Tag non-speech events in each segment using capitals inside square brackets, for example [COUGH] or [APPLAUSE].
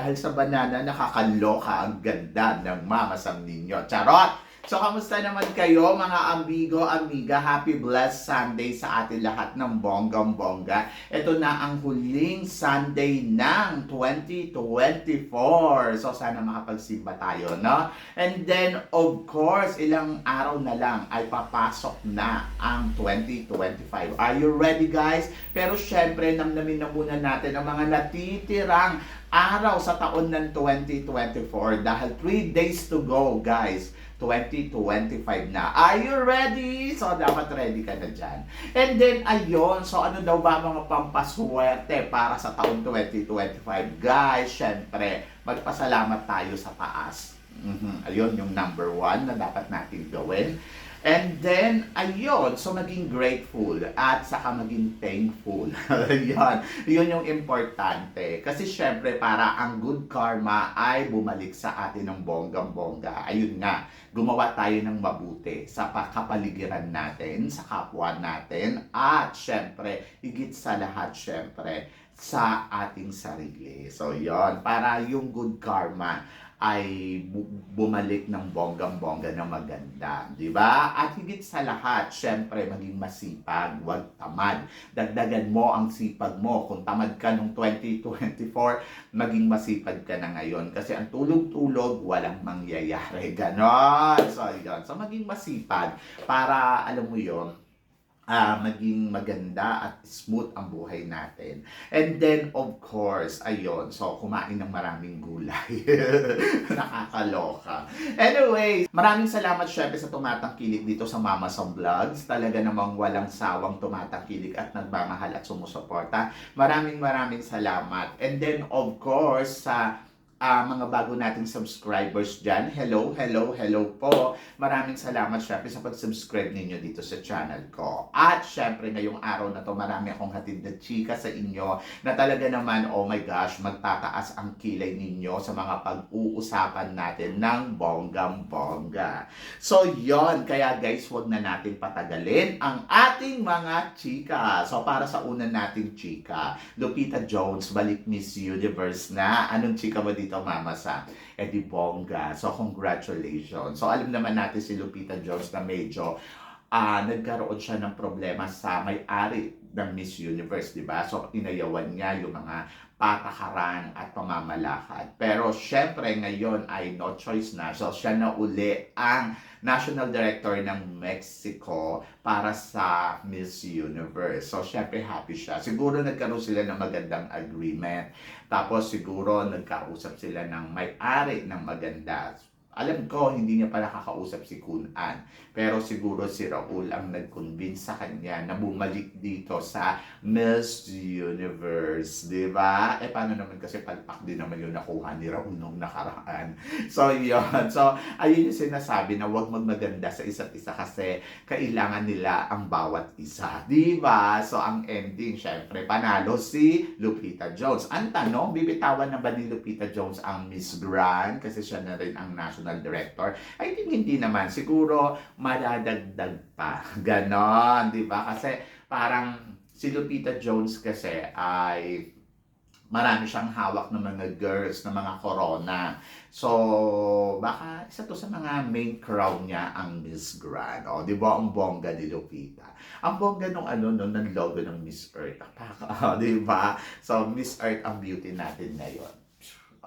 dahil sa banana nakakaloka ang ganda ng mamasam ninyo. Charot! So, kamusta naman kayo mga amigo, amiga? Happy blessed Sunday sa atin lahat ng bonggang-bongga. Ito na ang huling Sunday ng 2024. So, sana makapagsimba tayo, no? And then, of course, ilang araw na lang ay papasok na ang 2025. Are you ready, guys? Pero syempre, namnamin na muna natin ang mga natitirang araw sa taon ng 2024 dahil 3 days to go, guys. 2025 na. Are you ready? So, dapat ready ka na dyan. And then, ayun. So, ano daw ba mga pampaswerte para sa taon 2025? Guys, syempre, magpasalamat tayo sa taas. Mhm. Ayun, yung number one na dapat natin gawin. And then, ayun, so maging grateful at saka maging thankful. [LAUGHS] Yan, yun yung importante. Kasi syempre, para ang good karma ay bumalik sa atin ng bonggang-bongga. Ayun nga, gumawa tayo ng mabuti sa kapaligiran natin, sa kapwa natin, at syempre, higit sa lahat, syempre, sa ating sarili. So, yon para yung good karma ay bu- bumalik ng bonggang-bongga na maganda, di ba? At higit sa lahat, syempre, maging masipag, huwag tamad. Dagdagan mo ang sipag mo. Kung tamad ka nung 2024, maging masipag ka na ngayon. Kasi ang tulog-tulog, walang mangyayari. Ganon. So, yun. So, maging masipag para, alam mo yon ah maging maganda at smooth ang buhay natin. And then, of course, ayun, so kumain ng maraming gulay. [LAUGHS] Nakakaloka. Anyway, maraming salamat syempre sa tumatangkilik dito sa Mama Som Vlogs. Talaga namang walang sawang tumatangkilik at nagmamahal at sumusuporta. Maraming maraming salamat. And then, of course, sa ah, mga bago nating subscribers dyan. Hello, hello, hello po. Maraming salamat syempre sa pag-subscribe ninyo dito sa channel ko. At syempre ngayong araw na to marami akong hatid na chika sa inyo na talaga naman, oh my gosh, magtataas ang kilay ninyo sa mga pag-uusapan natin ng bonggang-bongga. So yon kaya guys, wag na natin patagalin ang ating mga chika. So para sa una nating chika, Lupita Jones, balik Miss Universe na. Anong chika mo dito, Mama Sa? Di bongga. So congratulations. So alam naman natin si Lupita Jones na medyo ah nagkaroon siya ng problema sa may-ari ng Miss Universe, di ba? So, inayawan niya yung mga patakaran at pamamalakad. Pero, syempre, ngayon ay no choice na. So, siya na uli ang National Director ng Mexico para sa Miss Universe. So, syempre, happy siya. Siguro nagkaroon sila ng magandang agreement. Tapos, siguro nagkausap sila ng may-ari ng maganda. Alam ko, hindi niya pa nakakausap si Kun An. Pero siguro si Raul ang nag-convince sa kanya na bumalik dito sa Miss Universe. Ba? Eh, paano naman kasi palpak din naman yung nakuha ni Raul nung nakaraan. [LAUGHS] So, yun. So, ayun yung sinasabi na huwag magmaganda sa isa't isa kasi kailangan nila ang bawat isa. Ba? So, ang ending, syempre, panalo si Lupita Jones. Ang tanong, bibitawan na ba ni Lupita Jones ang Miss Grand? Kasi siya na rin ang national director. I think hindi naman. Siguro, madadagdag pa. [LAUGHS] Ganon, di ba? Kasi parang si Lupita Jones kasi ay marami siyang hawak ng mga girls, ng mga corona. So, baka isa to sa mga main crown niya ang Miss Grand. O, di ba? Ang bongga ni Lupita. Ang bongga nung ano, no, ng logo ng Miss Earth. [LAUGHS] Apaka, di ba? So, Miss Earth ang beauty natin ngayon.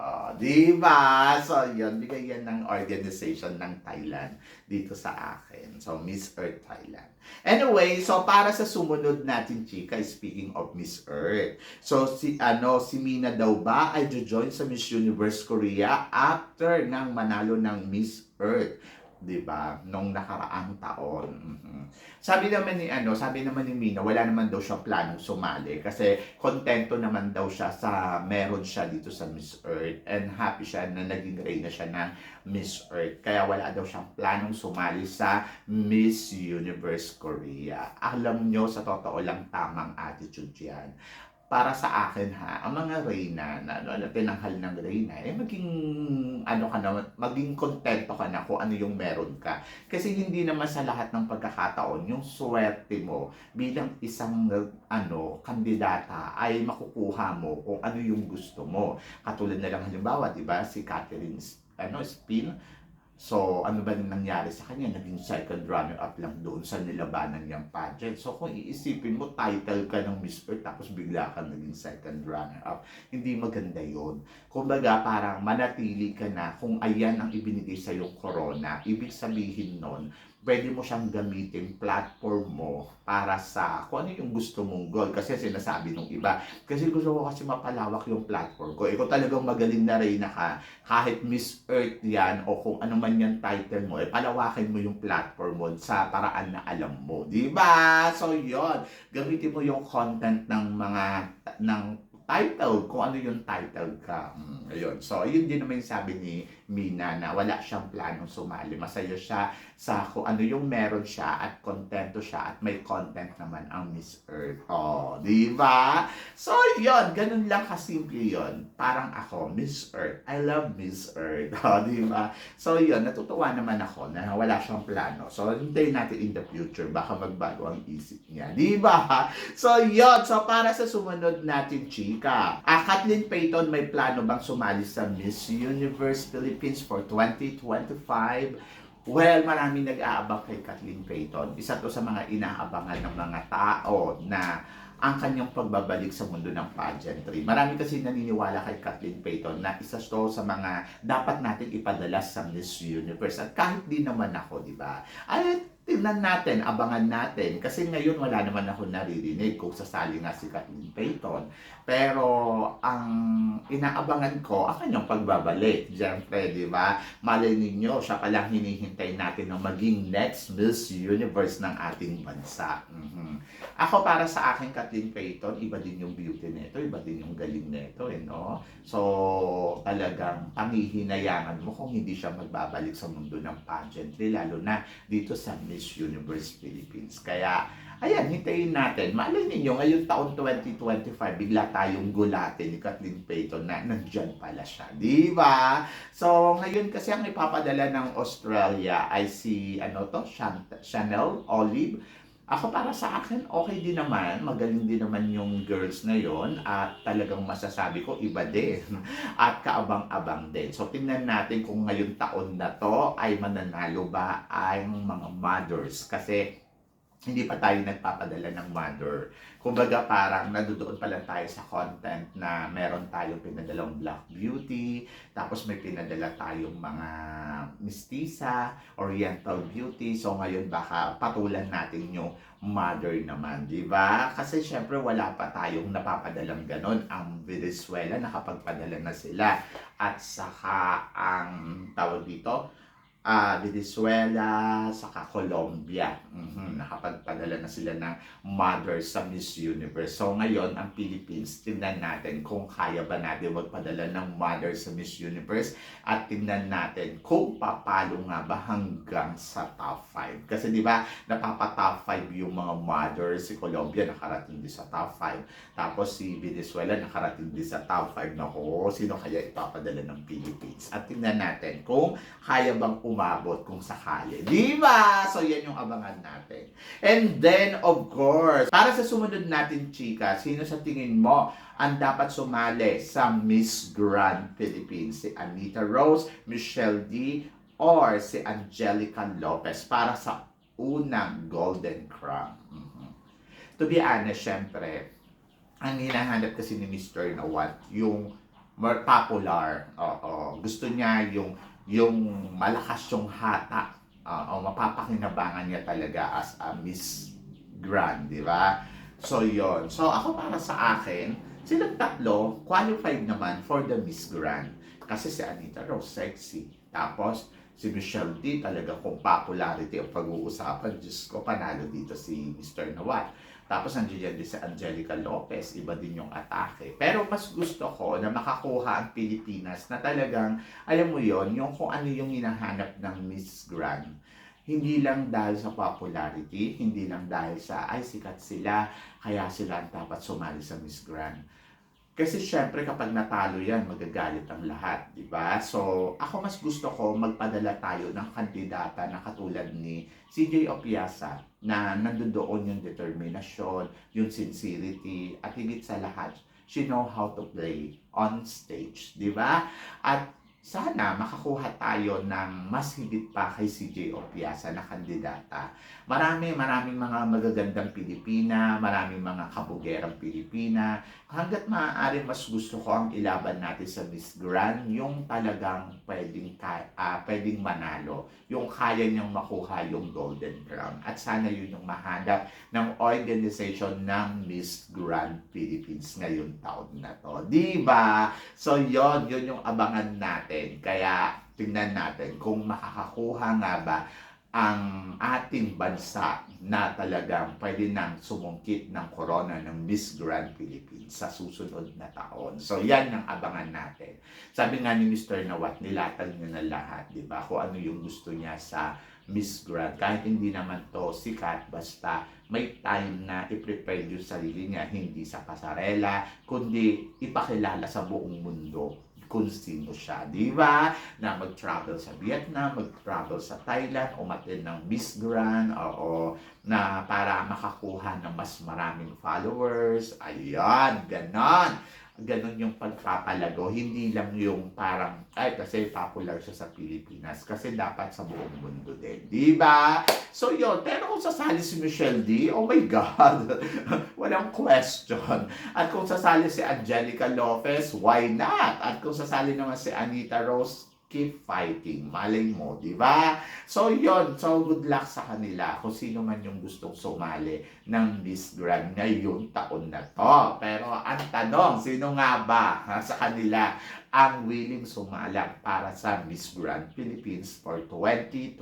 Oh, di ba? So, yun, bigay yan ng organization ng Thailand dito sa akin. So, Miss Earth Thailand. Anyway, so para sa sumunod natin, chika, speaking of Miss Earth. So, si, ano, si Mina daw ba ay join sa Miss Universe Korea after nang manalo ng Miss Earth. Di ba? Nung nakaraang taon. Mhm. Sabi naman ni ano, sabi naman ni Mina, wala naman daw siya planong sumali kasi kontento naman daw siya sa meron siya dito sa Miss Earth and happy siya na naging reyna siya ng Miss Earth. Kaya wala daw siyang planong sumali sa Miss Universe Korea. Alam nyo, sa totoo lang tamang attitude yan para sa akin ha, ang mga reyna na ano, na tinanghal ng reyna, eh maging ano ka na, maging kontento ka na kung ano yung meron ka. Kasi hindi naman sa lahat ng pagkakataon, yung swerte mo bilang isang ano, kandidata ay makukuha mo kung ano yung gusto mo. Katulad na lang halimbawa, di ba, si Catherine ano, Spin, So, ano ba nangyari sa kanya? Naging second runner-up lang doon sa nilabanan niyang pageant. So, kung iisipin mo, title ka ng Miss Earth, tapos bigla kang naging second runner-up. Hindi maganda yon. Kumbaga, parang manatili ka na kung ayan ang ibinigay sa yung corona. Ibig sabihin nun, pwede mo siyang gamitin platform mo para sa kung ano yung gusto mong goal. Kasi sinasabi nung iba, kasi gusto ko kasi mapalawak yung platform ko. Ikaw talagang magaling na rin ka, kahit Miss Earth yan o kung ano man yung title mo, eh, palawakin mo yung platform mo sa paraan na alam mo. Di ba? So, yon Gamitin mo yung content ng mga, ng title, kung ano yung title ka. Mm, ayun. So, yun din naman yung sabi ni Mina na wala siyang planong sumali. Masaya siya sa kung ano yung meron siya at kontento siya at may content naman ang Miss Earth. Oh, di ba? So, yun. Ganun lang kasimple yun. Parang ako, Miss Earth. I love Miss Earth. Oh, di ba? So, yun. Natutuwa naman ako na wala siyang plano. So, hintayin natin in the future. Baka magbago ang isip niya. Di ba? So, yun. So, para sa sumunod natin, chika. Ah, Kathleen Payton, may plano bang sumali sa Miss Universe Philippines for 2025? Well, maraming nag-aabang kay Kathleen Payton. Isa to sa mga inaabangan ng mga tao na ang kanyang pagbabalik sa mundo ng pageantry. Marami kasi naniniwala kay Kathleen Payton na isa to sa mga dapat natin ipadala sa Miss Universe. At kahit di naman ako, di ba? Ay, tingnan natin, abangan natin. Kasi ngayon wala naman ako naririnig kung sasali nga si Kathleen Payton. Pero ang inaabangan ko, ang kanyang pagbabalik. Siyempre, di ba? Malay ninyo, siya palang hinihintay natin na maging next Miss Universe ng ating bansa. Mhm. Ako para sa akin, Kathleen Payton, iba din yung beauty nito, iba din yung galing nito, eh, no? So, talagang pangihinayangan mo kung hindi siya magbabalik sa mundo ng pageantry, lalo na dito sa Miss Universe Philippines. Kaya, ayan, hintayin natin. Malay ninyo, ngayong taon 2025, bigla tayong gulatin ni Kathleen Payton na nandyan pala siya. Di ba? So, ngayon kasi ang ipapadala ng Australia ay si, ano to, Chan- Chanel Olive. Ako para sa akin, okay din naman. Magaling din naman yung girls na yon at talagang masasabi ko, iba din. [LAUGHS] At kaabang-abang din. So, tingnan natin kung ngayon taon na to ay mananalo ba ang mga mothers. Kasi hindi pa tayo nagpapadala ng mother. Kumbaga parang nadudoon pa lang tayo sa content na meron tayong pinadalang Black Beauty, tapos may pinadala tayong mga mistisa, Oriental Beauty. So ngayon baka patulan natin yung mother naman, di ba? Kasi syempre wala pa tayong napapadalang ganon. Ang Venezuela nakapagpadala na sila. At saka ang tawag dito, ah Venezuela, saka Colombia. Mhm, Nakapagpadala na sila ng mother sa Miss Universe. So ngayon, ang Philippines, tingnan natin kung kaya ba natin magpadala ng mother sa Miss Universe at tingnan natin kung papalo nga ba hanggang sa top 5. Kasi di ba, napapa-top 5 yung mga mother. Si Colombia nakarating din sa top 5. Tapos si Venezuela nakarating din sa top 5. Nako, sino kaya ipapadala ng Philippines? At tingnan natin kung kaya bang umabot kung sakali. Di ba? So, yan yung abangan natin. And then, of course, para sa sumunod natin, chika, sino sa tingin mo ang dapat sumali sa Miss Grand Philippines? Si Anita Rose, Michelle D, or si Angelica Lopez para sa unang Golden Crown. Mhm. To be honest, syempre, ang hinahanap kasi ni Mr. Nawat, yung more popular. Oo. Gusto niya yung yung malakas yung hata. Oo, mapapakinabangan niya talaga as a Miss Grand, di ba? So, yon So, ako para sa akin, silang tatlo, qualified naman for the Miss Grand. Kasi si Anita Rose, sexy. Tapos, si Michelle D talaga kung popularity ang pag-uusapan, Diyos ko, panalo dito si Mr. Nawat. Tapos nandiyan din si Angelica Lopez, iba din yung atake. Pero mas gusto ko na makakuha ang Pilipinas na talagang, alam mo yon yung kung ano yung hinahanap ng Miss Grand. Hindi lang dahil sa popularity, hindi lang dahil sa, ay sikat sila, kaya sila ang dapat sumali sa Miss Grand. Kasi syempre kapag natalo yan, magagalit ang lahat, di ba? So, ako mas gusto ko magpadala tayo ng kandidata na katulad ni CJ Opiasa na nandoon yung determinasyon, yung sincerity, at higit sa lahat, she know how to play on stage, di ba? At sana makakuha tayo ng mas higit pa kay CJ Opiasa na kandidata. Marami, maraming mga magagandang Pilipina, maraming mga kabugerang Pilipina. Hanggat maaari, mas gusto ko ang ilaban natin sa Miss Grand, yung talagang pwedeng, ah, pwedeng manalo, yung kaya niyang makuha yung Golden Crown. At sana yun yung mahanap ng organization ng Miss Grand Philippines ngayong taon na to. Di ba? So, yon yun yung abangan natin. Kaya, tingnan natin kung makakakuha nga ba ang ating bansa na talagang pwede nang sumungkit ng corona ng Miss Grand Philippines sa susunod na taon. So, yan ang abangan natin. Sabi nga ni Mr. Nawat, nilatag niya na lahat, di ba? Kung ano yung gusto niya sa Miss Grand. Kahit hindi naman to sikat, basta may time na i-prepare yung sarili niya, hindi sa pasarela, kundi ipakilala sa buong mundo kung sino siya, di ba? Na mag-travel sa Vietnam, mag-travel sa Thailand, umatin ng Miss Grand, oo, na para makakuha ng mas maraming followers. Ayan, ganon. Ganon yung pagpapalago. Hindi lang yung parang, ay, kasi popular siya sa Pilipinas. Kasi dapat sa buong mundo din. Di ba? So, yun. Pero kung sasali si Michelle D, oh my God. [LAUGHS] Walang question. At kung sasali si Angelica Lopez, why not? At kung sasali naman si Anita Rose, keep fighting. Malay mo, di ba? So, yon So, good luck sa kanila kung sino man yung gustong sumali ng Miss Grand ngayong taon na to. Pero ang tanong, sino nga ba ha, sa kanila ang willing sumalang para sa Miss Grand Philippines for 2025.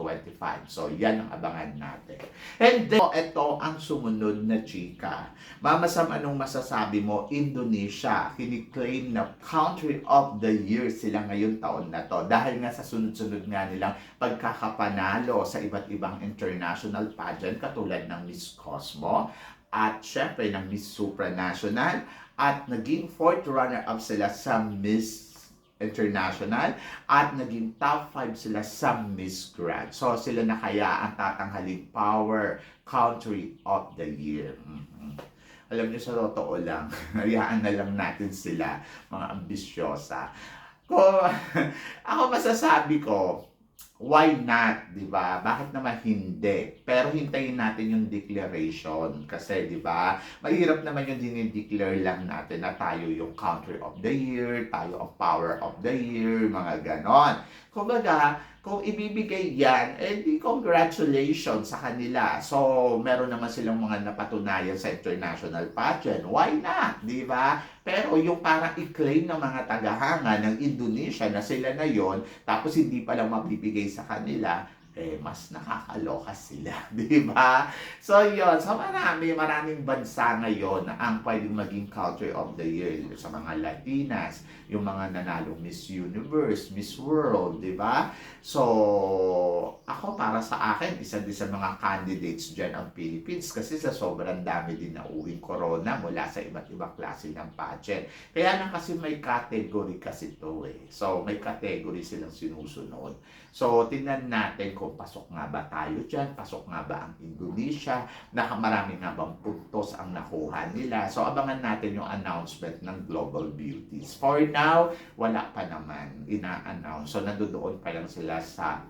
So, yan ang abangan natin. And then, ito ang sumunod na chika. Mamasam, anong masasabi mo? Indonesia, kiniklaim na country of the year sila ngayon taon na to. Dahil nga sa sunod-sunod nga nilang pagkakapanalo sa iba't ibang international pageant katulad ng Miss Cosmo at syempre ng Miss Supranational at naging fourth runner-up sila sa Miss International at naging top 5 sila sa Miss Grand. So sila na kaya ang tatanghaling Power Country of the Year. Mhm. Alam niyo sa totoo lang, [LAUGHS] hayaan na lang natin sila, mga ambisyosa. Ko, [LAUGHS] ako masasabi ko, why not, di ba? Bakit naman hindi? Pero hintayin natin yung declaration kasi, di ba? Mahirap naman yung dinideclare lang natin na tayo yung country of the year, tayo ang power of the year, mga ganon. Kumbaga, kung ibibigay yan, eh di congratulations sa kanila. So, meron naman silang mga napatunayan sa international pageant. Why not? Di ba? Pero yung parang i-claim ng mga tagahanga ng Indonesia na sila na yon tapos hindi pa lang mabibigay sa kanila, eh, mas nakakaloka sila, [LAUGHS] di ba? So, yun. So, marami, maraming bansa ngayon ang pwedeng maging country of the year sa mga Latinas, yung mga nanalong Miss Universe, Miss World, di ba? So, ako para sa akin, isa din sa mga candidates dyan ang Philippines kasi sa sobrang dami din na uwing corona mula sa iba't ibang klase ng pageant. Kaya lang kasi may category kasi to eh. So, may category silang sinusunod. So, tingnan natin kung pasok nga ba tayo dyan, pasok nga ba ang Indonesia, na marami nga bang puntos ang nakuha nila. So, abangan natin yung announcement ng Global Beauties. For now, wala pa naman ina-announce. So, nandoon pa lang sila sa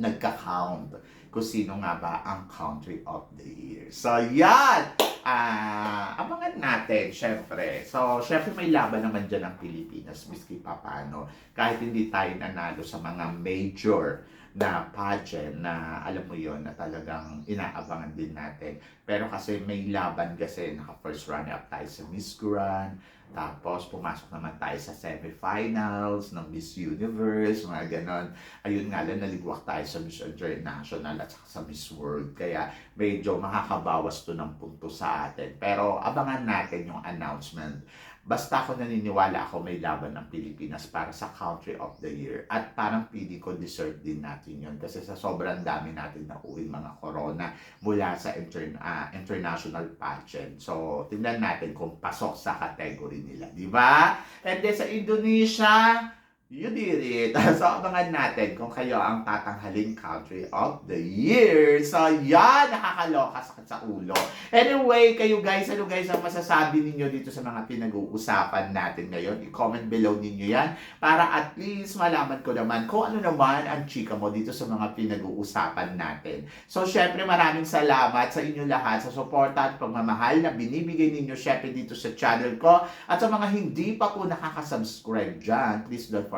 nagka-count kung sino nga ba ang country of the year. So, yan! Ah, abangan natin, syempre. So, syempre may laban naman dyan ang Pilipinas, miski pa paano. Kahit hindi tayo nanalo sa mga major na pageant na alam mo yon na talagang inaabangan din natin. Pero kasi may laban kasi naka first runner up tayo sa Miss Grand, Tapos, pumasok naman tayo sa semifinals ng Miss Universe, mga ganon. Ayun nga lang, naligwak tayo sa Miss International at saka sa Miss World. Kaya, medyo makakabawas to ng punto sa atin. Pero, abangan natin yung announcement. Basta ako naniniwala ako may laban ng Pilipinas para sa Country of the Year. At parang pili ko deserve din natin yun. Kasi sa sobrang dami natin na uwing mga corona mula sa intern, ah, international pageant. So, tingnan natin kung pasok sa category nila. Di ba? And then sa Indonesia, it. [LAUGHS] So, abangan natin kung kayo ang tatanghaling country of the year. So, yan, nakakaloka sakit sa ulo. Anyway, kayo guys, ano guys ang masasabi ninyo dito sa mga pinag-uusapan natin ngayon? I-comment below ninyo yan para at least malaman ko naman kung ano naman ang chika mo dito sa mga pinag-uusapan natin. So, syempre maraming salamat sa inyo lahat sa suporta at pagmamahal na binibigay ninyo syempre dito sa channel ko. At sa mga hindi pa po nakaka-subscribe dyan, please don't forget